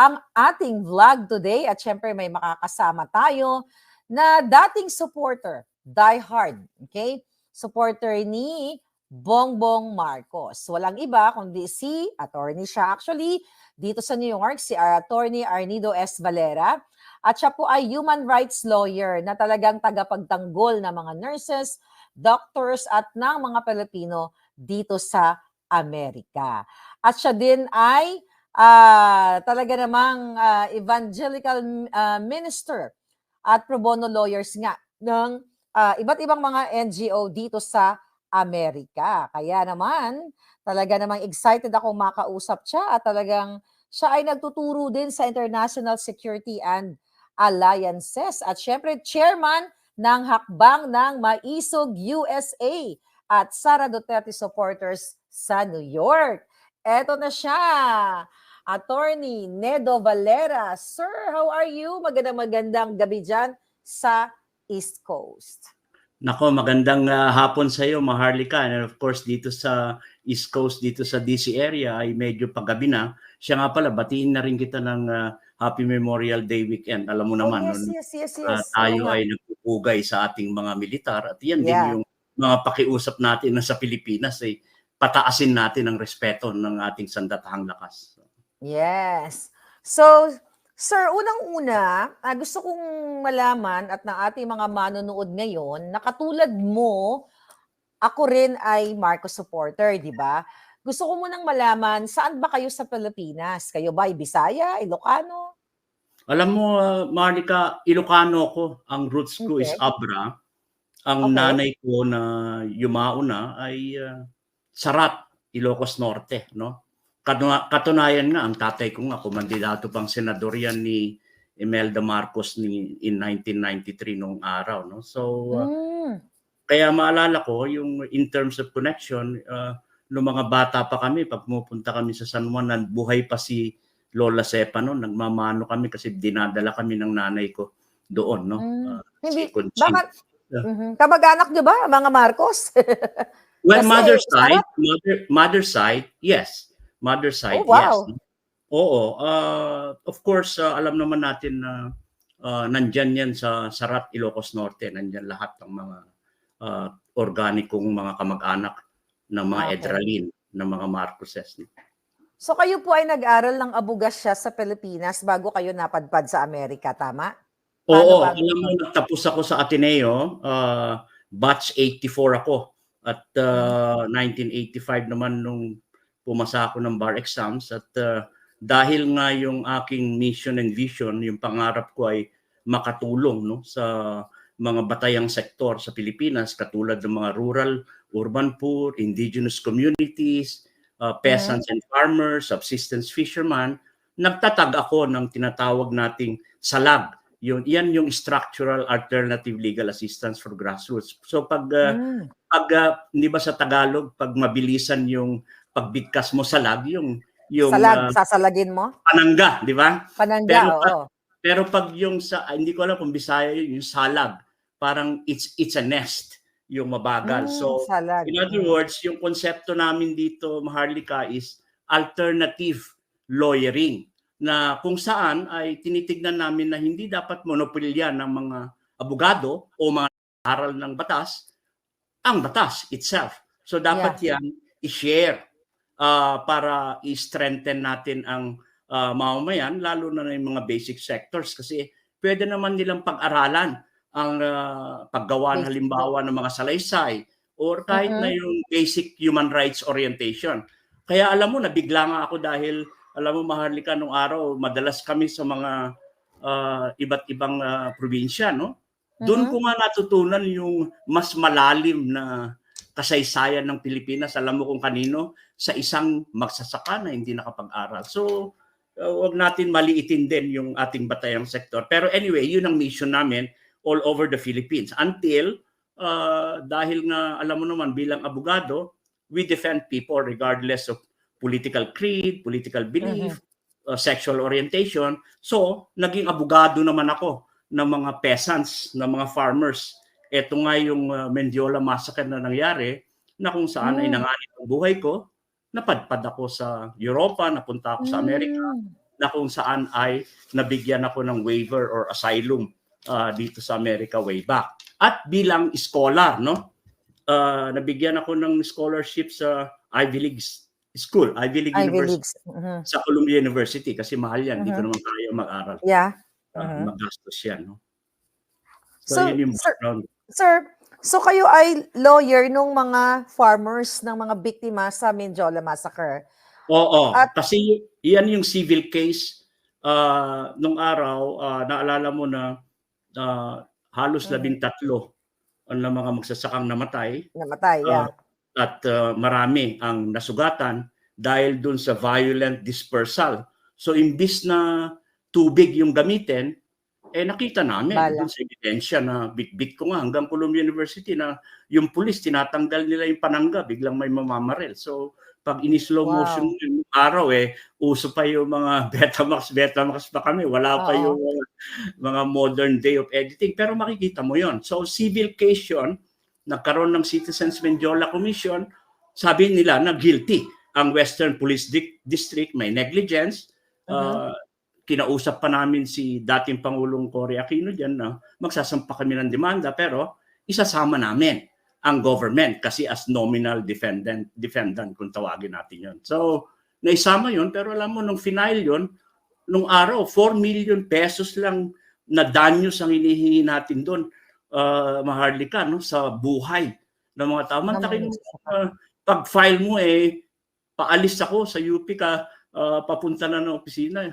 ang ating vlog today at syempre may makakasama tayo na dating supporter, diehard, okay? Supporter ni Bongbong Marcos. Walang iba kundi si attorney siya actually dito sa New York, si attorney Arnido S. Valera. At siya po ay human rights lawyer na talagang tagapagtanggol ng mga nurses, doctors at ng mga Pilipino dito sa Amerika. At siya din ay ah, talaga namang ah, evangelical ah, minister at pro bono lawyers nga ng ah, iba't ibang mga NGO dito sa Amerika. Kaya naman, talaga namang excited ako makausap siya at talagang siya ay nagtuturo din sa International Security and Alliances at syempre chairman ng Hakbang ng Maisog USA at Sara Duterte supporters sa New York. Eto na siya, Attorney Nedo Valera. Sir, how are you? Magandang magandang gabi dyan sa East Coast. Nako, magandang ah, hapon sa iyo, Maharlika. And of course, dito sa East Coast, dito sa DC area ay medyo paggabi na. Siya nga pala, batiin na rin kita ng ah, Happy Memorial Day weekend. Alam mo naman, oh, yes, nun, yes, yes, yes. ah, Oo tayo nga. ay nagpupugay sa ating mga militar. At yan Yeah. din yung mga pakiusap natin na sa Pilipinas ay pataasin natin ang respeto ng ating sandatahang lakas. Yes. So, sir, unang-una, ah, gusto kong malaman at ng ating mga manonood ngayon, na katulad mo, ako rin ay Marcos supporter, di ba? Gusto ko munang malaman, saan ba kayo sa Pilipinas? Kayo ba ay Bisaya, Ilocano? Alam mo, uh, Marlica, Ilocano ko. Ang roots ko is Okay. Abra. Ang Okay. nanay ko na yumao na ay uh, Sarat, Ilocos Norte. No? Katuna- Katunayan nga, ang tatay ko nga, kumandidato pang senador yan ni Imelda Marcos ni, in 1993 nung araw. No? So, uh, Hmm. kaya maalala ko, yung in terms of connection, uh, nung mga bata pa kami, pag pumupunta kami sa San Juan, buhay pa si Lola Sepa noon, nagmamano kami kasi dinadala kami ng nanay ko doon, no? Hmm. Uh, Hindi, si bakit? Yeah. Mhm. Kamag-anak nyo ba, mga Marcos? Well, Kasi, mother sarap. side, mother, mother side, yes. Mother side, Oh, wow. yes. Oo. Uh, of course, uh, alam naman natin na uh, nandyan yan sa Sarat, Ilocos Norte. Nandyan lahat ng mga uh, organikong mga kamag-anak ng mga Okay. Edralin, ng mga Marcoses. So kayo po ay nag-aral ng abugasya sa Pilipinas bago kayo napadpad sa Amerika, tama? Paano Oo, ba? alam mo, nagtapos ako sa Ateneo, uh, batch 84 ako. At uh, 1985 naman nung pumasa ako ng bar exams. At uh, dahil nga yung aking mission and vision, yung pangarap ko ay makatulong no, sa mga batayang sektor sa Pilipinas, katulad ng mga rural, urban poor, indigenous communities, uh, peasants and farmers, subsistence fishermen, nagtatag ako ng tinatawag nating salag yun yan yung structural alternative legal assistance for grassroots so pag uh, Hmm. pag uh, hindi ba sa Tagalog pag mabilisan yung pagbigkas mo sa lag yung yung Salag, uh, sasalagin mo? panangga di ba Panangga, Pero oo. pero pag yung sa ah, hindi ko alam kung Bisaya yun yung salag parang it's it's a nest yung mabagal Mm, so salag. in other Mm. words yung konsepto namin dito Maharlika is alternative lawyering na kung saan ay tinitignan namin na hindi dapat monopolya ng mga abogado o mga aral ng batas ang batas itself. So dapat yan i-share ah, para i-strengthen natin ang ah, mamamayan lalo na yung mga basic sectors kasi pwede naman nilang pag-aralan ang ah, paggawa halimbawa ng mga salaysay or kahit Mhm. na yung basic human rights orientation. Kaya alam mo, nabigla nga ako dahil alam mo, Maharlika, nung araw, madalas kami sa mga ah, iba't ibang ah, probinsya, no? Doon Mhm. ko nga natutunan yung mas malalim na kasaysayan ng Pilipinas. Alam mo kung kanino? Sa isang magsasaka na hindi nakapag-aral. So, uh, wag natin maliitin din yung ating batayang sektor. Pero anyway, yun ang mission namin all over the Philippines. Until, uh, dahil nga, alam mo naman, bilang abogado, we defend people regardless of political creed, political belief, uh, sexual orientation. So, naging abogado naman ako ng mga peasants, ng mga farmers. Ito nga yung uh, Mendiola massacre na nangyari na kung saan ay Mm. nanganib ang buhay ko. Napadpad ako sa Europa, napunta ako sa Amerika. Mm. na kung saan ay nabigyan ako ng waiver or asylum ah, dito sa Amerika way back. At bilang scholar, no? ah, nabigyan ako ng scholarship sa Ivy League School, Ivy League Ivy University Leagues. Mhm. sa Columbia University kasi mahal yan, ko Mhm. naman kaya mag-aral. Yeah. Ah, Mhm. magastos yan, no? So, So, yun yung background. sir, so kayo ay lawyer nung mga farmers ng mga biktima sa Mindiola Massacre. Oo, At- kasi yan yung civil case ah, nung araw, ah, naalala mo na ah, halos Mhm. labing tatlo ang mga magsasakang namatay Namatay, Ah, yeah. at ah, marami ang nasugatan dahil dun sa violent dispersal. So imbis na tubig yung gamitin, eh nakita namin Bala. sa ebidensya na bit-bit ko nga hanggang Columbia University na yung pulis tinatanggal nila yung panangga, biglang may mamamaril. So pag in-slow Wow. motion yung araw eh, uso pa yung mga Betamax, Betamax pa kami. Wala pa yung mga, mga modern day of editing. Pero makikita mo yon So civil case yun, nagkaroon ng Citizens Mendiola Commission, sabi nila na guilty ang Western Police District, may negligence. Mhm. Uh, kinausap pa namin si dating Pangulong Cory Aquino dyan na magsasampa kami ng demanda pero isasama namin ang government kasi as nominal defendant defendant kung tawagin natin yon. So naisama yon pero alam mo nung final yon nung araw 4 million pesos lang na danyos ang hinihingi natin doon uh, maharlika no sa buhay ng mga tao. Mantakin mo, uh, pag file mo eh paalis ako sa UP ka uh, papunta na ng opisina.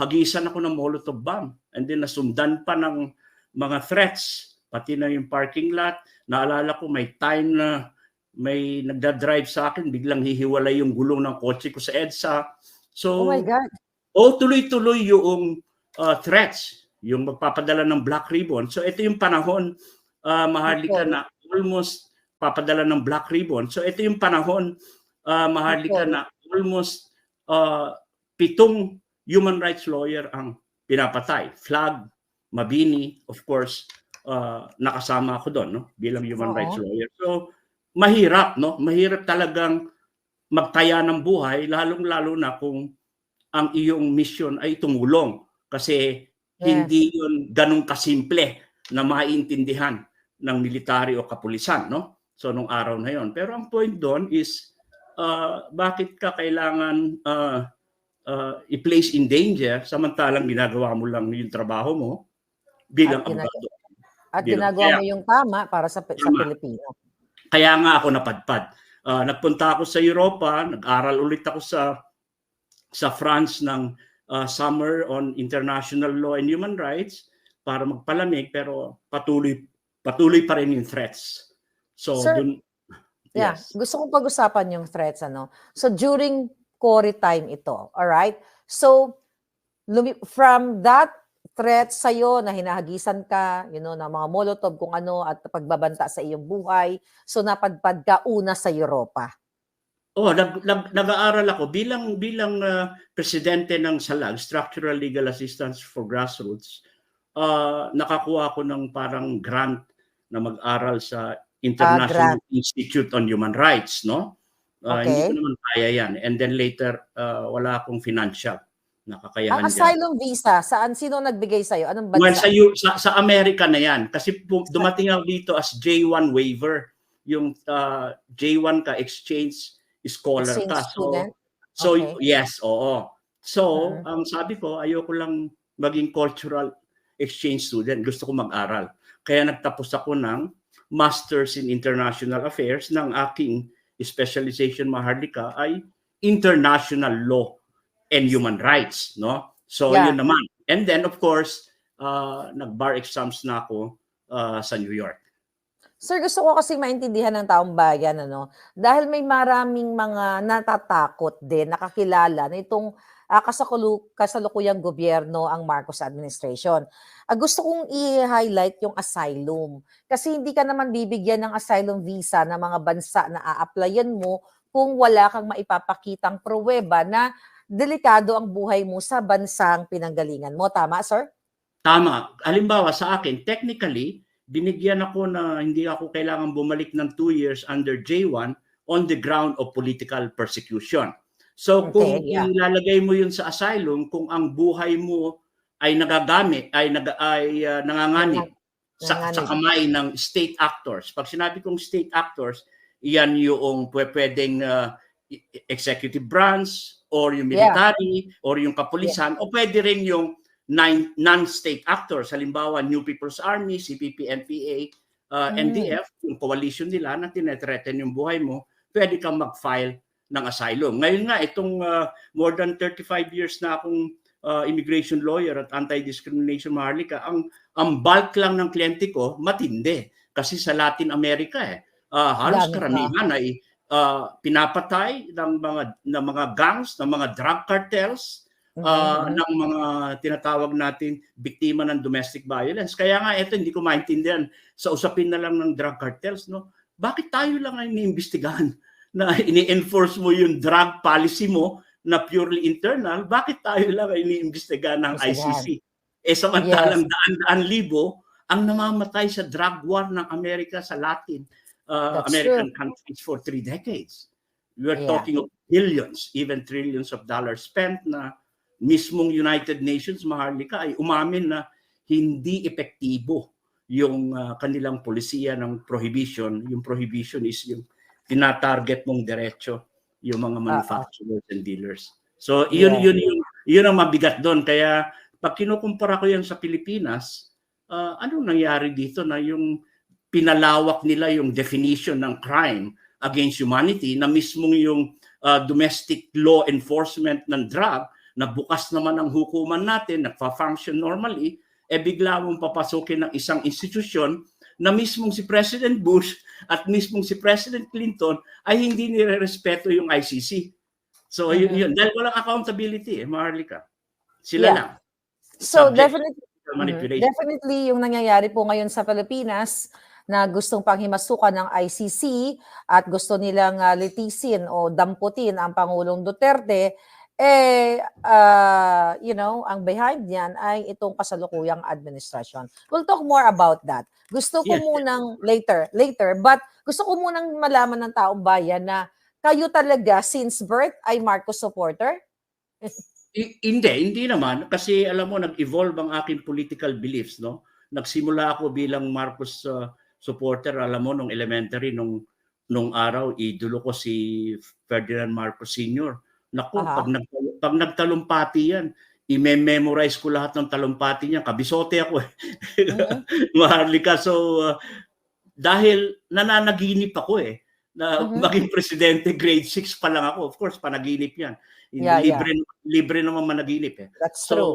Hagisan ako ng Molotov bomb and then nasundan pa ng mga threats pati na yung parking lot. Naalala ko may time na may nagda-drive sa akin, biglang hihiwalay yung gulong ng kotse ko sa EDSA. So, Oh my God. o tuloy-tuloy yung uh, threats, yung magpapadala ng black ribbon. So ito yung panahon, uh, maharlika Okay. na almost papadala ng black ribbon. So ito yung panahon, uh, maharlika Okay. na almost uh, pitong human rights lawyer ang pinapatay. Flag, Mabini, of course, uh, nakasama ako doon no? bilang human Oo. rights lawyer. So mahirap, no? Mahirap talagang magtaya ng buhay, lalong-lalo na kung ang iyong mission ay tumulong kasi Yes. hindi yun ganun kasimple na maintindihan ng military o kapulisan no so nung araw na yon pero ang point doon is uh, bakit ka kailangan uh, uh, i-place in danger samantalang ginagawa mo lang yung trabaho mo bilang At abogado At Bilang- ginagawa kaya- mo yung tama para sa, sa Tama. Pilipino. kaya nga ako napadpad. Ah, nagpunta ako sa Europa, nag-aral ulit ako sa sa France ng ah, Summer on International Law and Human Rights para magpalamig pero patuloy patuloy pa rin yung threats. So Sir, dun Yeah, yes. gusto kong pag-usapan yung threats ano. So during Cory time ito, all right? So from that threat sa na hinahagisan ka, you know, ng mga molotov kung ano at pagbabanta sa iyong buhay, so napadpad ka una sa Europa. Oh, nag, nag, nag-aaral ako bilang bilang ah, presidente ng SALAG, Structural Legal Assistance for Grassroots. ah, nakakuha ako ng parang grant na mag-aral sa International Institute on Human Rights, no? Hindi Okay. ko naman kaya yan. And then later, ah, wala akong financial na kakayahan Ang dyan. asylum visa, saan sino nagbigay sa Anong Well, sa, bansa? Sa, sa Amerika na yan. Kasi dumating ako dito as J1 waiver. Yung ah, J1 ka, exchange scholar Exchange ka. So, student? so Okay. yes, oo. So, Mhm. ang sabi ko, ayoko lang maging cultural exchange student. Gusto ko mag-aral. Kaya nagtapos ako ng Masters in International Affairs ng aking specialization maharlika ay International Law and Human Rights, no? So, Yeah. yun naman. And then, of course, uh, nag-bar exams na ako uh, sa New York. Sir, gusto ko kasi maintindihan ng taong bayan, ano, dahil may maraming mga natatakot din, nakakilala na itong ah, kasakulu, kasalukuyang gobyerno ang Marcos administration. Ah, gusto kong i-highlight yung asylum. Kasi hindi ka naman bibigyan ng asylum visa ng mga bansa na a-applyan mo kung wala kang maipapakitang pruweba na delikado ang buhay mo sa bansang pinanggalingan mo. Tama, sir? Tama. Halimbawa sa akin, technically, binigyan ako na hindi ako kailangan bumalik ng two years under J1 on the ground of political persecution. So kung Okay, yeah. ilalagay mo yun sa asylum, kung ang buhay mo ay nagagamit, ay, nag, ay ah, nanganganib sa, sa kamay ng state actors. Pag sinabi kong state actors, iyan yung pwe- pwedeng ah, i- executive branch or yung Yeah. military or yung kapulisan o pwede rin yung non-state actors. Halimbawa, New People's Army, CPP, NPA, uh, Mm. NDF, yung coalition nila na tinetreaten yung buhay mo, pwede kang mag-file ng asylum. Ngayon nga, itong uh, more than 35 years na akong uh, immigration lawyer at anti-discrimination Maharlika, ang, ang bulk lang ng kliyente ko, matindi. Kasi sa Latin America eh, uh, halos Dami pa. karamihan ay uh, pinapatay ng mga ng mga gangs, ng mga drug cartels, uh, Mhm. ng mga tinatawag natin biktima ng domestic violence. Kaya nga ito hindi ko maintindihan sa usapin na lang ng drug cartels, no? Bakit tayo lang ay iniimbestigahan na ini-enforce mo yung drug policy mo na purely internal? Bakit tayo lang ay iniimbestigahan ng Imbestigahan. ICC? Eh samantalang daan-daan libo ang namamatay sa drug war ng Amerika sa Latin uh, That's American countries for three decades. We are Yeah. talking of billions, even trillions of dollars spent na mismong United Nations, Maharlika, ay umamin na hindi epektibo yung uh, kanilang polisiya ng prohibition. Yung prohibition is yung tinatarget mong diretso yung mga manufacturers and dealers. So, yun, Yeah. yun, yun, yun ang mabigat doon. Kaya, pag kinukumpara ko yan sa Pilipinas, uh, anong nangyari dito na yung pinalawak nila yung definition ng crime against humanity na mismong yung uh, domestic law enforcement ng drug na bukas naman ang hukuman natin, nagpa-function normally, eh bigla mong papasukin ng isang institusyon na mismong si President Bush at mismong si President Clinton ay hindi nire-respeto yung ICC. So yun, Mhm. yun. Dahil walang accountability eh, Maharlika. Sila Yeah. lang. So Subject definitely manipulation. Definitely yung nangyayari po ngayon sa Pilipinas na gustong panghimasukan ng ICC at gusto nilang ah, litisin o damputin ang Pangulong Duterte, eh, ah, you know, ang behind niyan ay itong kasalukuyang administrasyon. We'll talk more about that. Gusto ko Yes. munang later, later, but gusto ko munang malaman ng taong bayan na kayo talaga since birth ay Marcos supporter? Hindi, hindi naman. Kasi alam mo, nag-evolve ang aking political beliefs. No? Nagsimula ako bilang Marcos uh, supporter, alam mo, nung elementary, nung, nung araw, idolo ko si Ferdinand Marcos Sr. Naku, Aha. pag, nag, pag nagtalumpati yan, i-memorize ko lahat ng talumpati niya. Kabisote ako eh. Mhm. Maharlika. So, uh, dahil nananaginip ako eh, na Mhm. maging presidente, grade 6 pa lang ako. Of course, panaginip yan. Yeah, yeah. libre, libre naman managinip eh. That's true. So,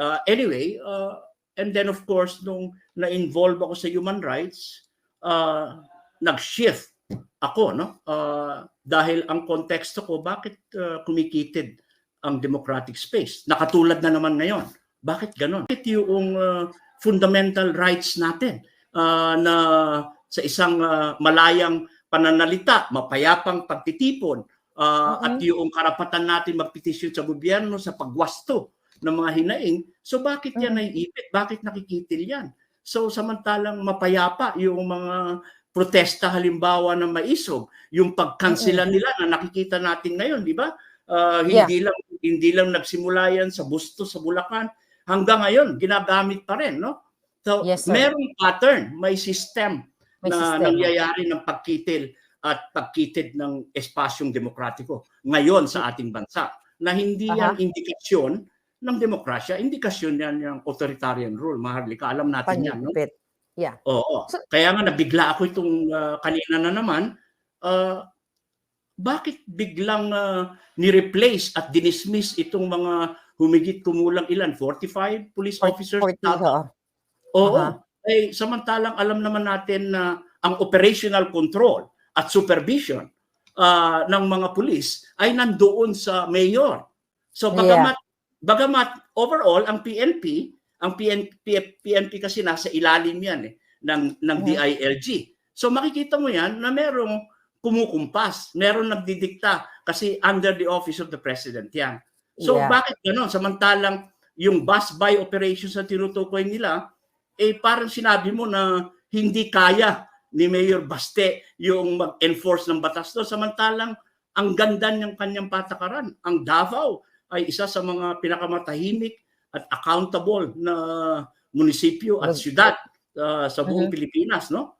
uh, anyway, uh, and then of course, nung na-involve ako sa human rights, uh, nag-shift ako, no? Uh, dahil ang konteksto ko, bakit uh, kumikitid ang democratic space? Nakatulad na naman ngayon. Bakit ganon? Bakit yung uh, fundamental rights natin uh, na sa isang uh, malayang pananalita, mapayapang pagtitipon, uh, Mhm. at yung karapatan natin magpetisyon sa gobyerno sa pagwasto ng mga hinaing. So bakit yan Mhm. naiipit? Bakit nakikitil yan? So samantalang mapayapa yung mga protesta halimbawa ng maisog, yung pagkansela nila na nakikita natin ngayon, di ba? Uh, hindi lang hindi lang nagsimula yan sa Busto, sa Bulacan. Hanggang ngayon ginagamit pa rin, no? So Yes, sir. merong pattern, may system May na sistema. nangyayari ng pagkitil at pagkitid ng espasyong demokratiko ngayon sa ating bansa na hindi yan indikasyon ng demokrasya, indikasyon yan ng authoritarian rule. Maharlika, alam natin yan. No? Panipit. Oo. So- Kaya nga nabigla ako itong ah, kanina na naman, ah, bakit biglang ah, ni-replace at dinismiss itong mga humigit kumulang ilan? 45 police officers? 40, tama? ho. Oo. Aha. Eh, samantalang alam naman natin na ang operational control at supervision ah, ng mga pulis ay nandoon sa mayor. So bagamat bagamat overall ang PNP, ang PNP, PNP kasi nasa ilalim yan eh ng ng. DILG. So makikita mo yan na merong kumukumpas, merong nagdidikta kasi under the office of the president yan. So Yeah. bakit gano'n? Samantalang yung bus buy operations na tinutukoy nila, eh parang sinabi mo na hindi kaya ni Mayor Baste yung mag-enforce ng batas doon. Samantalang ang ganda ng kanyang patakaran. Ang Davao ay isa sa mga pinakamatahimik at accountable na munisipyo at syudad uh, sa buong Mhm. Pilipinas, no?